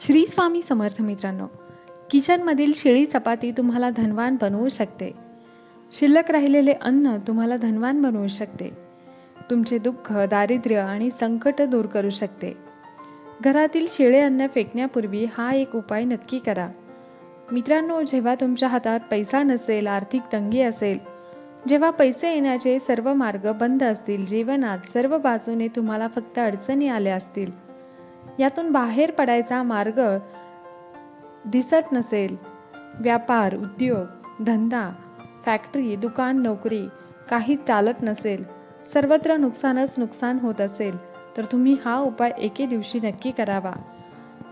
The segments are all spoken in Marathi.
श्री स्वामी समर्थ मित्रांनो किचनमधील शिळी चपाती तुम्हाला धनवान बनवू शकते. शिल्लक राहिलेले अन्न तुम्हाला धनवान बनवू शकते. तुमचे दुःख दारिद्र्य आणि संकट दूर करू शकते. घरातील शिळे अन्न फेकण्यापूर्वी हा एक उपाय नक्की करा. मित्रांनो जेव्हा तुमच्या हातात पैसा नसेल आर्थिक तंगी असेल जेव्हा पैसे येण्याचे सर्व मार्ग बंद असतील जीवनात सर्व बाजूने तुम्हाला फक्त अडचणी आल्या असतील यातून बाहेर पडायचा मार्ग दिसत नसेल. व्यापार उद्योग धंदा फॅक्टरी दुकान नोकरी काही चालत नसेल. सर्वत्र नुकसानच नुकसान होत असेल तर तुम्ही हा उपाय एके दिवशी नक्की करावा.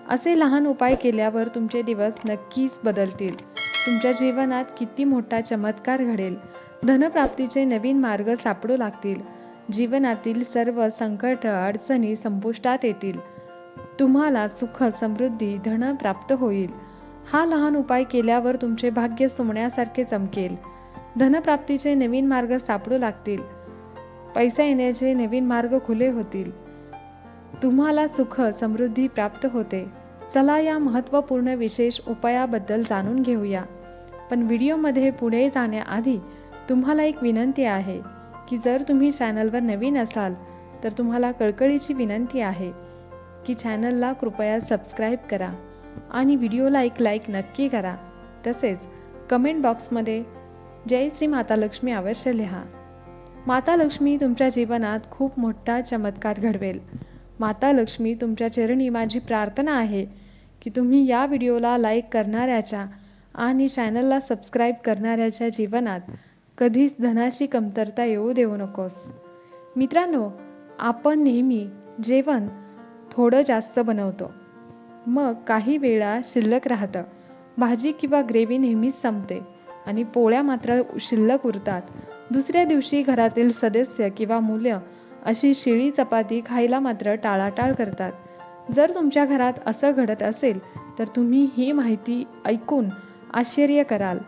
असे लहान उपाय केल्यावर तुमचे दिवस नक्कीच बदलतील. तुमच्या जीवनात किती मोठा चमत्कार घडेल. धनप्राप्तीचे नवीन मार्ग सापडू लागतील. जीवनातील सर्व संकट अडचणी संपुष्टात येतील. तुम्हाला सुख समृद्धी धन प्राप्त होईल. हा लहान उपाय केल्यावर तुमचे भाग्य सोन्यासारखे चमकेल. धनप्राप्तीचे नवीन मार्ग सापडू लागतील. पैसा येण्याचे नवीन मार्ग खुले होतील. तुम्हाला सुख समृद्धी प्राप्त होते. चला या महत्त्वपूर्ण विशेष उपायाबद्दल जाणून घेऊया. पण व्हिडिओमध्ये पुढे जाण्याआधी तुम्हाला एक विनंती आहे की जर तुम्ही चॅनलवर नवीन असाल तर तुम्हाला कळकळीची विनंती आहे. की चॅनलला कृपया सबस्क्राईब करा आणि व्हिडिओला एक लाईक नक्की करा. तसेच कमेंट बॉक्समध्ये जय श्री माता लक्ष्मी अवश्य लिहा. माता लक्ष्मी तुमच्या जीवनात खूप मोठा चमत्कार घडवेल. माता लक्ष्मी तुमच्या चरणी माझी प्रार्थना आहे की तुम्ही या व्हिडिओला लाईक करणाऱ्याच्या आणि चॅनलला सबस्क्राईब करणाऱ्याच्या जीवनात कधीच धनाची कमतरता येऊ देऊ नकोस. मित्रांनो आपण नेहमी जेवण थोडं जास्त बनवतो. मग काही वेळा शिल्लक राहतं. भाजी किंवा ग्रेव्ही नेहमीच संपते आणि पोळ्या मात्र शिल्लक उरतात. दुसऱ्या दिवशी घरातील सदस्य किंवा मुलं अशी शिळी चपाती खायला मात्र टाळाटाळ करतात. जर तुमच्या घरात असं घडत असेल तर तुम्ही ही माहिती ऐकून आश्चर्य कराल.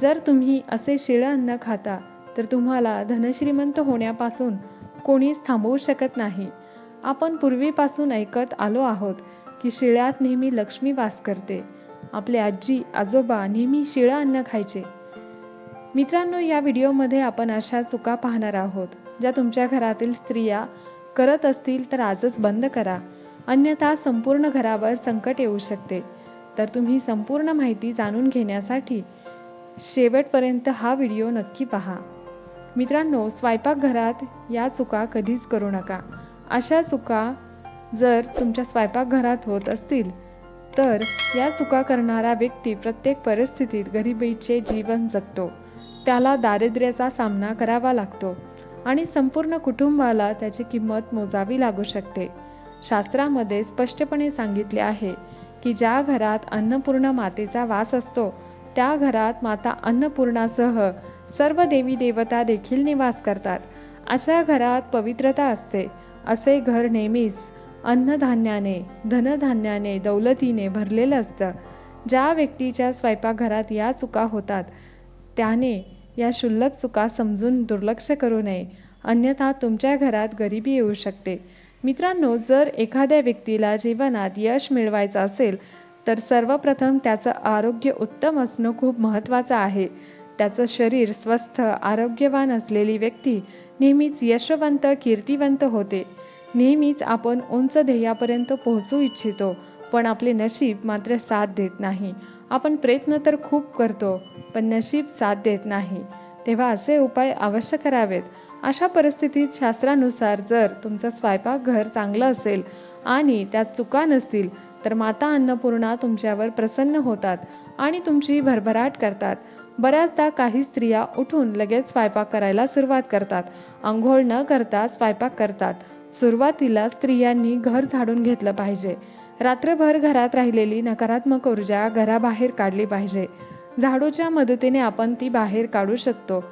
जर तुम्ही असे शिळं अन्न खाता तर तुम्हाला धनश्रीमंत होण्यापासून कोणीच थांबवू शकत नाही. आपण पूर्वीपासून ऐकत आलो आहोत की शिळ्यात नेहमी लक्ष्मी वास करते. आपले आजी आजोबा नेहमी शिळं अन्न खायचे. मित्रांनो या व्हिडिओमध्ये आपण अशा चुका पाहणार आहोत ज्या तुमच्या घरातील स्त्रिया करत असतील तर आजच बंद करा. अन्यथा संपूर्ण घरावर संकट येऊ शकते. तर तुम्ही संपूर्ण माहिती जाणून घेण्यासाठी शेवटपर्यंत हा व्हिडिओ नक्की पहा. मित्रांनो स्वयंपाकघरात या चुका कधीच करू नका. अशा चुका जर तुमच्या स्वयंपाकघरात होत असतील तर या चुका करणारा व्यक्ती प्रत्येक परिस्थितीत गरिबीचे जीवन जगतो. त्याला दारिद्र्याचा सामना करावा लागतो आणि संपूर्ण कुटुंबाला त्याची किंमत मोजावी लागू शकते. शास्त्रामध्ये स्पष्टपणे सांगितले आहे की ज्या घरात अन्नपूर्ण मातेचा वास असतो त्या घरात माता अन्नपूर्णासह सर्व देवी देवता देखील निवास करतात. अशा घरात पवित्रता असते असे घर नेहमीच अन्नधान्याने धनधान्याने दौलतीने भरलेलं असतं. ज्या व्यक्तीच्या स्वयंपाकघरात या चुका होतात त्याने या क्षुल्लक चुका समजून दुर्लक्ष करू नये. अन्यथा तुमच्या घरात गरिबी येऊ शकते. मित्रांनो जर एखाद्या व्यक्तीला जीवनात यश मिळवायचं असेल तर सर्वप्रथम त्याचं आरोग्य उत्तम असणं खूप महत्त्वाचं आहे. त्याचं शरीर स्वस्थ आरोग्यवान असलेली व्यक्ती नेहमीच यशवंत कीर्तिवंत होते. नेहमीच आपण उंच ध्येयापर्यंत पोहोचू इच्छितो पण आपले नशीब मात्र साथ देत नाही. आपण प्रयत्न तर खूप करतो पण नशीब साथ देत नाही. तेव्हा असे उपाय अवश्य करावेत. अशा परिस्थितीत शास्त्रानुसार जर तुमचं स्वयंपाकघर चांगलं असेल आणि त्यात चुका नसतील तर माता अन्नपूर्णा तुमच्यावर प्रसन्न होतात आणि तुमची भरभराट करतात. बऱ्याचदा काही स्त्रिया उठून लगेच स्वयंपाक करायला सुरुवात करतात. आंघोळ न करता स्वयंपाक करतात. सुरुवातीला स्त्रियांनी घर झाडून घेतलं पाहिजे. रात्रभर घरात राहिलेली नकारात्मक ऊर्जा घराबाहेर काढली पाहिजे. झाडूच्या मदतीने आपण ती बाहेर काढू शकतो.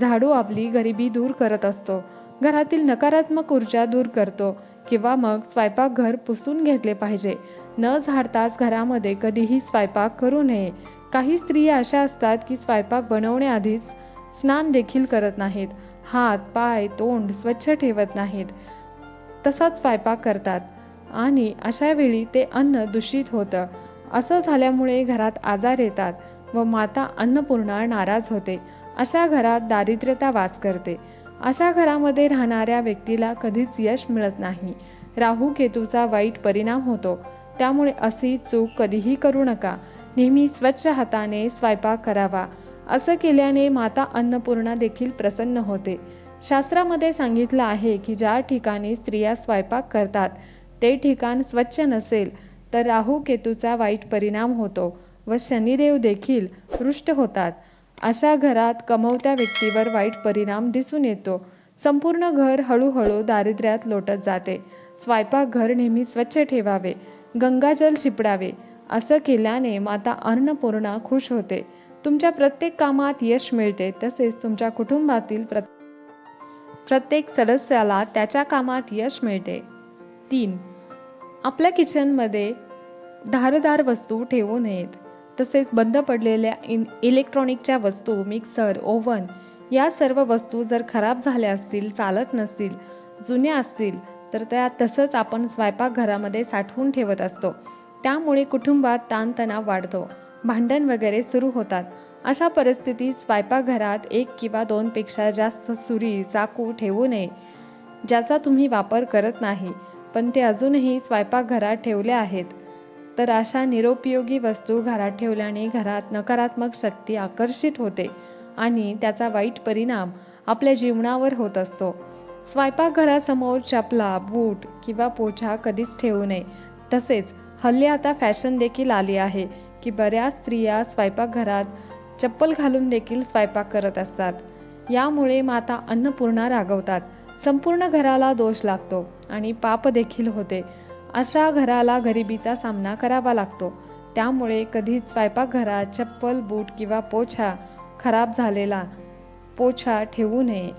झाडू आपली गरिबी दूर करत असतो. घरातील नकारात्मक ऊर्जा दूर करतो किंवा मग स्वयंपाकघर पुसून घेतले पाहिजे. न झाडताच घरामध्ये कधीही स्वयंपाक करू नये. काही स्त्रिया अशा असतात की स्वयंपाक बनवण्याआधीच स्नान देखील करत नाहीत. हात पाय तोंड स्वच्छ ठेवत नाहीत. तसाच स्वयंपाक करतात. आणि अशा वेळी ते अन्न दूषित होतं. असं झाल्यामुळे घरात आजार येतात व माता अन्नपूर्णा नाराज होते. अशा घरात दारिद्र्यता वास करते. अशा घरामध्ये राहणाऱ्या व्यक्तीला कधीच यश मिळत नाही. राहू केतूचा वाईट परिणाम होतो. त्यामुळे अशी चूक कधीही करू नका. नेहमी स्वच्छ हाताने स्वयंपाक करावा. असं केल्याने माता अन्नपूर्णा देखील प्रसन्न होते. शास्त्रामध्ये सांगितलं आहे की ज्या ठिकाणी स्त्रिया स्वयंपाक करतात ते ठिकाण स्वच्छ नसेल तर राहू केतूचा वाईट परिणाम होतो व शनिदेव देखील रुष्ट होतात. अशा घरात कमवत्या व्यक्तीवर वाईट परिणाम दिसून येतो. संपूर्ण घर हळूहळू दारिद्र्यात लोटत जाते. स्वयंपाकघर नेहमी स्वच्छ ठेवावे. गंगाजल शिपडावे. असं केल्याने माता अन्नपूर्णा खुश होते. तुमच्या प्रत्येक कामात यश मिळते तसेच तुमच्या कुटुंबातील प्र प्रत्येक सदस्याला त्याच्या कामात यश मिळते. तीन आपल्या किचनमध्ये धारदार वस्तू ठेवू नयेत. तसेच बंद पडलेल्या इन इलेक्ट्रॉनिकच्या वस्तू मिक्सर ओव्हन या सर्व वस्तू जर खराब झाल्या असतील चालत नसतील जुन्या असतील तर त्या तसंच आपण स्वयंपाकघरामध्ये साठवून ठेवत असतो. त्यामुळे कुटुंबात ताणतणाव वाढतो. भांडण वगैरे सुरू होतात. अशा परिस्थितीत स्वयंपाकघरात एक किंवा दोनपेक्षा जास्त सुरी चाकू ठेवू नये ज्याचा तुम्ही वापर करत नाही पण ते अजूनही स्वयंपाकघरात ठेवले आहेत. तर अशा निरुपयोगी वस्तू घरात ठेवल्याने घरात नकारात्मक शक्ती आकर्षित होते आणि त्याचा वाईट परिणाम आपल्या जीवनावर होत असतो. स्वयंपाकघरासमोर चपला बूट किंवा पोछा कधीच ठेवू नये. तसेच हल्ली आता फॅशन देखील आली आहे की बऱ्याच स्त्रिया स्वयंपाकघरात चप्पल घालून देखील स्वयंपाक करत असतात. यामुळे माता अन्नपूर्णा रागवतात. संपूर्ण घराला दोष लागतो आणि पाप देखील होते. अशा घराला गरिबीचा सामना करावा लागतो. त्यामुळे कधीच स्वयंपाकघरात चप्पल बूट किंवा पोछा खराब झालेला पोछा ठेवू नये.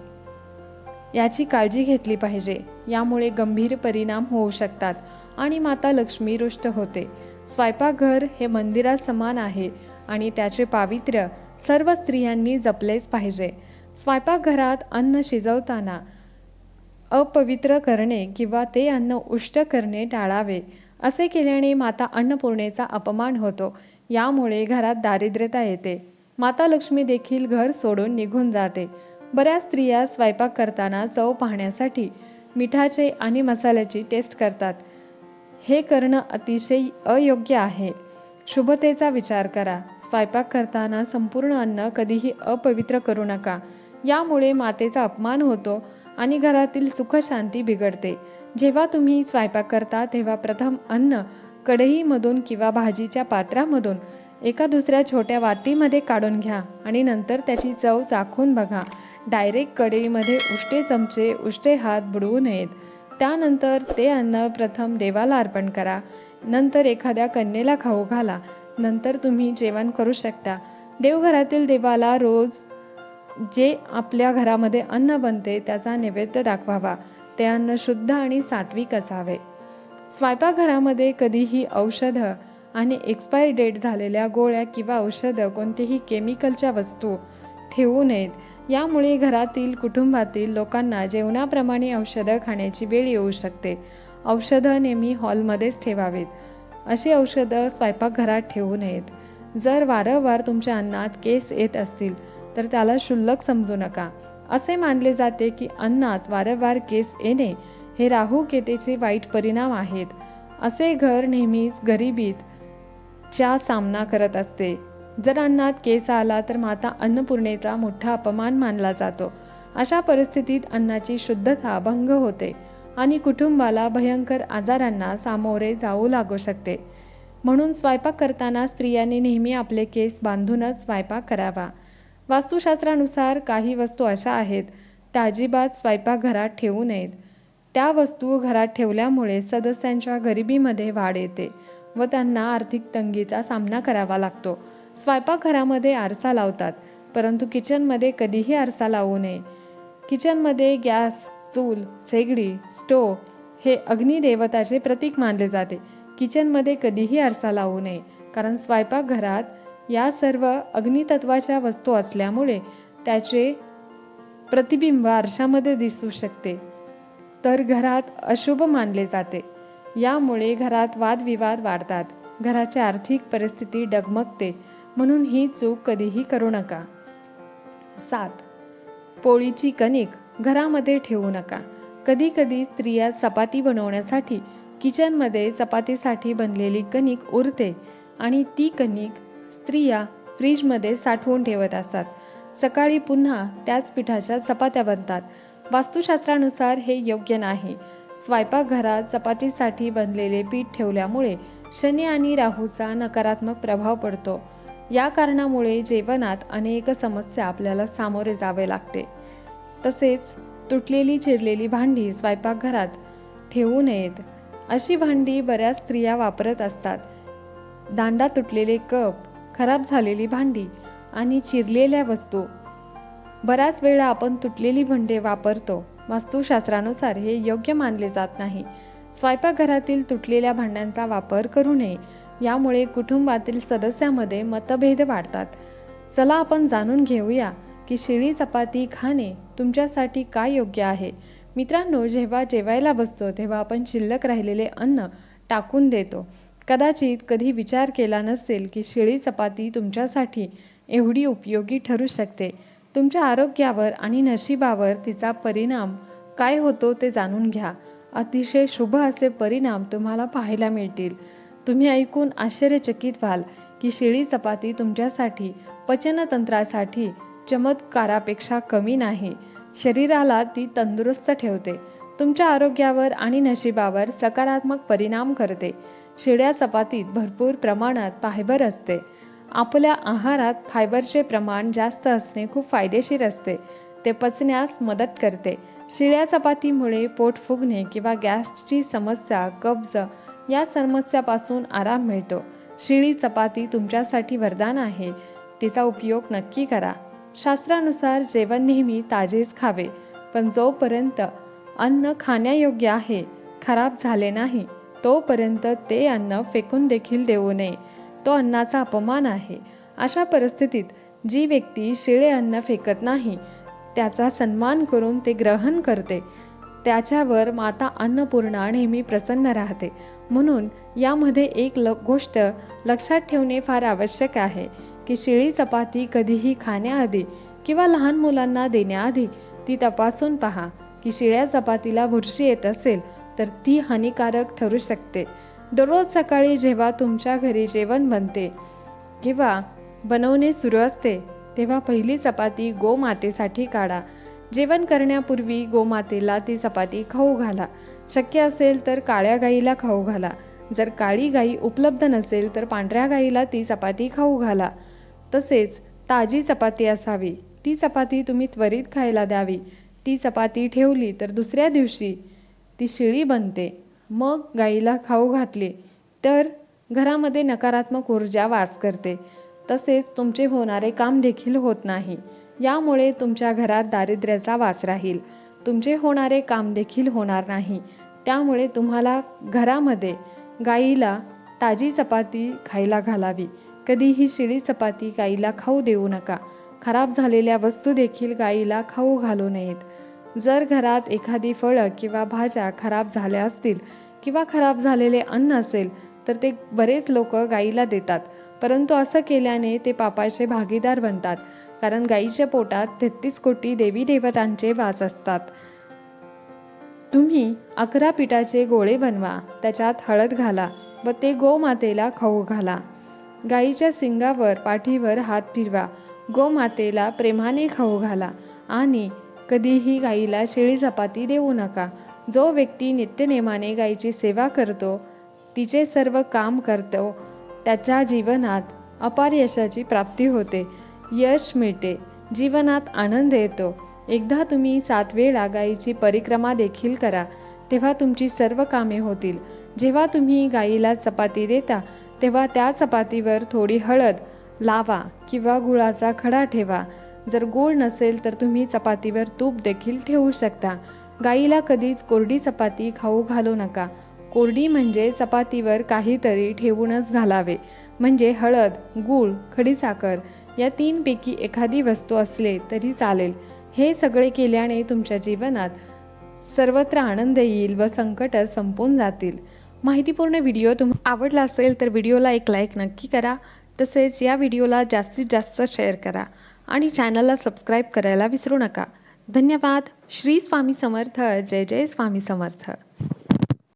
याची काळजी घेतली पाहिजे. यामुळे गंभीर परिणाम होऊ शकतात. आणि माता लक्ष्मी रुष्ट होते. स्वयंपाकघर हे मंदिरात समान आहे आणि त्याचे पावित्र्य सर्व स्त्रियांनी जपलेच पाहिजे. स्वयंपाकघरात अन्न शिजवताना अपवित्र करणे किंवा ते अन्न उष्ट करणे टाळावे असे केल्याने माता अन्नपूर्णेचा अपमान होतो. यामुळे घरात दारिद्र्यता येते. माता लक्ष्मी देखील घर सोडून निघून जाते. बऱ्याच स्त्रिया स्वयंपाक करताना चव पाहण्यासाठी मिठाचे आणि मसाल्याची टेस्ट करतात. हे करणं अतिशय अयोग्य आहे. शुभतेचा विचार करा. स्वयंपाक करताना संपूर्ण अन्न कधीही अपवित्र करू नका. यामुळे मातेचा अपमान होतो आणि घरातील सुखशांती बिघडते. जेव्हा तुम्ही स्वयंपाक करता तेव्हा प्रथम अन्न कढईमधून किंवा भाजीच्या पात्रामधून एका दुसऱ्या छोट्या वाटीमध्ये काढून घ्या आणि नंतर त्याची चव चाखून बघा. डायरेक्ट कढईमध्ये उष्टे चमचे उष्टे हात बुडवू नयेत. त्यानंतर ते अन्न प्रथम देवाला अर्पण करा. नंतर एखाद्या कन्येला खाऊ घाला. नंतर तुम्ही जेवण करू शकता. देवघरातील देवाला रोज जे आपल्या घरामध्ये अन्न बनते त्याचा नैवेद्य दाखवावा. ते अन्न शुद्ध आणि सात्विक असावे. स्वयंपाकघरामध्ये कधीही औषधं आणि एक्सपायरी डेट झालेल्या गोळ्या किंवा औषधं कोणतेही केमिकलच्या वस्तू ठेवू नयेत. यामुळे घरातील कुटुंबातील लोकांना जेवणाप्रमाणे औषधं खाण्याची वेळ येऊ शकते. औषधं नेहमी हॉलमध्येच ठेवावीत. अशी औषधं स्वयंपाकघरात ठेवू नयेत. जर वारंवार तुमच्या अन्नात केस येत असतील तर त्याला क्षुल्लक समजू नका. असे मानले जाते की अन्नात वारंवार केस येणे हे राहू केतेचे वाईट परिणाम आहेत. असे घर नेहमीच गरिबीत च्या सामना करत असते. जर अन्नात केस आला तर माता अन्नपूर्णेचा मोठा अपमान मानला जातो. अशा परिस्थितीत अन्नाची शुद्धता भंग होते आणि कुटुंबाला भयंकर आजारांना सामोरे जाऊ लागू शकते. म्हणून स्वयंपाक करताना स्त्रियांनी नेहमी आपले केस बांधूनच स्वयंपाक करावा. वास्तुशास्त्रानुसार काही वस्तू अशा आहेत त्या अजिबात स्वयंपाकघरात ठेवू नयेत. त्या वस्तू घरात ठेवल्यामुळे सदस्यांच्या गरिबीमध्ये वाढ येते व त्यांना आर्थिक तंगीचा सामना करावा लागतो. स्वयंपाकघरामध्ये आरसा लावतात परंतु किचनमध्ये कधीही आरसा लावू नये. किचनमध्ये गॅस चूल शेगडी स्टोव हे अग्निदेवताचे प्रतीक मानले जाते. किचनमध्ये कधीही आरसा लावू नये कारण स्वयंपाकघरात या सर्व अग्नितत्वाच्या वस्तू असल्यामुळे त्याचे प्रतिबिंब आरशामध्ये दिसू शकते. तर घरात अशुभ मानले जाते. यामुळे घरात वादविवाद वाढतात. घराची आर्थिक परिस्थिती डगमगते. म्हणून ही चूक कधीही करू नका. सात. पोळीची कणिक घरामध्ये ठेवू नका. कधी कधी स्त्रिया चपाती बनवण्यासाठी किचनमध्ये चपातीसाठी बनलेली कणिक उरते आणि ती कणिक स्त्रिया फ्रीजमध्ये साठवून ठेवत असतात. सकाळी पुन्हा त्याच पिठाच्या चपात्या बनतात. वास्तुशास्त्रानुसार हे योग्य नाही. स्वयंपाकघरात चपातीसाठी बनलेले पीठ ठेवल्यामुळे शनी आणि राहूचा नकारात्मक प्रभाव पडतो. या कारणामुळे जेवणात अनेक समस्या आपल्याला सामोरे जावे लागते. तसेच तुटलेली चिरलेली भांडी स्वयंपाकघरात ठेवू नयेत. अशी भांडी बऱ्याच स्त्रिया वापरत असतात. दांडा तुटलेले कप खराब झालेली भांडी आणि चिरलेल्या वस्तू. बऱ्याच वेळा आपण तुटलेली भांडे वापरतो. वास्तुशास्त्रानुसार हे योग्य मानले जात नाही. स्वयंपाकघरातील तुटलेल्या भांड्यांचा वापर करू नये. यामुळे कुटुंबातील सदस्यामध्ये मतभेद वाढतात. चला आपण जाणून घेऊया की शिळी चपाती खाणे तुमच्यासाठी काय योग्य आहे. मित्रांनो जेव्हा जेवायला बसतो तेव्हा आपण शिल्लक राहिलेले अन्न टाकून देतो. कदाचित कधी विचार केला नसेल की शिळी चपाती तुमच्यासाठी एवढी उपयोगी ठरू शकते. तुमच्या आरोग्यावर आणि नशिबावर तिचा परिणाम काय होतो ते जाणून घ्या. अतिशय शुभ असे परिणाम तुम्हाला पाहायला मिळतील. तुम्ही ऐकून आश्चर्यचकित व्हाल की शिळी चपाती तुमच्यासाठी पचनतंत्रासाठी चमत्कारापेक्षा कमी नाही. शरीराला ती तंदुरुस्त ठेवते. तुमच्या आरोग्यावर आणि नशिबावर सकारात्मक परिणाम करते. शिळ्या चपातीत भरपूर प्रमाणात फायबर असते. आपल्या आहारात फायबरचे प्रमाण जास्त असणे खूप फायदेशीर असते. ते पचण्यास मदत करते. शिळ्या चपातीमुळे पोट फुगणे किंवा गॅसची समस्या कब्ज या समस्यापासून आराम मिळतो. शिळी चपाती तुमच्यासाठी वरदान आहे. तिचा उपयोग नक्की करा. शास्त्रानुसार जेवण नेहमी ताजेच खावे पण जोपर्यंत अन्न खाण्यायोग्य आहे खराब झाले नाही तोपर्यंत ते अन्न फेकून देखील देऊ नये. तो अन्नाचा अपमान आहे. अशा परिस्थितीत जी व्यक्ती शिळे अन्न फेकत नाही त्याचा सन्मान करून ते ग्रहण करते. त्याच्यावर माता अन्नपूर्णा नेहमी प्रसन्न राहते. म्हणून यामध्ये एक ल गोष्ट लक्षात ठेवणे फार आवश्यक आहे की शिळी चपाती कधीही खाण्याआधी किंवा लहान मुलांना देण्याआधी ती तपासून पहा की शिळ्या चपातीला बुरशी येत असेल तर ती हानिकारक ठरू शकते. दररोज सकाळी जेव्हा तुमच्या घरी जेवण बनते किंवा बनवणे सुरू असते तेव्हा पहिली चपाती गोमातेसाठी काढा. जेवण करण्यापूर्वी गोमातेला ती चपाती खाऊ घाला. शक्य असेल तर काळ्या गाईला खाऊ घाला. जर काळी गाई उपलब्ध नसेल तर पांढऱ्या गाईला ती चपाती खाऊ घाला. तसेच ताजी चपाती असावी. ती चपाती तुम्ही त्वरित खायला द्यावी. ती चपाती ठेवली तर दुसऱ्या दिवशी ती शिळी बनते. मग गाईला खाऊ घातली तर घरामध्ये नकारात्मक ऊर्जा वास करते. तसेच तुमचे होणारे काम देखील होत नाही. यामुळे तुमच्या घरात दारिद्र्याचा वास राहील. तुमचे होणारे काम देखील होणार नाही. त्यामुळे तुम्हाला घरामध्ये गाईला ताजी चपाती खायला घालावी. कधीही शिळी चपाती गाईला खाऊ देऊ नका. खराब झालेल्या वस्तू देखील गाईला खाऊ घालू नयेत. जर घरात एखादी फळं किंवा भाज्या खराब झाल्या असतील किंवा खराब झालेले अन्न असेल तर ते बरेच लोक गाईला देतात. परंतु असं केल्याने ते पापाचे भागीदार बनतात. कारण गाईच्या पोटात तेहतीस कोटी देवी देवतांचे वास असतात. तुम्ही अकरा पिठाचे गोळे बनवा त्याच्यात हळद घाला व ते गोमातेला खाऊ घाला. गाईच्या सिंगावर पाठीवर हात फिरवा गोमातेला प्रेमाने खाऊ घाला आणि कधीही गाईला शेळी चपाती देऊ नका. जो व्यक्ती नित्यनेमाने गाईची सेवा करतो तिचे सर्व काम करतो त्याच्या जीवनात अपार यशाची प्राप्ती होते. यश मिळते. जीवनात आनंद येतो. एकदा तुम्ही सात वेळा गाईची परिक्रमा देखील करा. तेव्हा तुमची सर्व कामे होतील. जेव्हा तुम्ही गाईला चपाती देता तेव्हा त्या चपातीवर थोडी हळद लावा किंवा गुळाचा खडा ठेवा. जर गोड नसेल तर तुम्ही चपातीवर तूप देखील ठेवू शकता. गाईला कधीच कोरडी चपाती खाऊ घालू नका. कोरडी म्हणजे चपातीवर काहीतरी ठेवूनच घालावे. म्हणजे हळद गूळ खडीसाखर या तीनपैकी एखादी वस्तू असले तरी चालेल. हे सगळे केल्याने तुमच्या जीवनात सर्वत्र आनंद येईल व संकट संपून जातील. माहितीपूर्ण व्हिडिओ तुम आवडला असेल तर व्हिडिओला एक लाईक नक्की करा. तसेच या व्हिडिओला जास्तीत जास्त शेअर करा आणि चॅनलला सबस्क्राईब करायला विसरू नका. धन्यवाद. श्री स्वामी समर्थ. जय जय स्वामी समर्थ.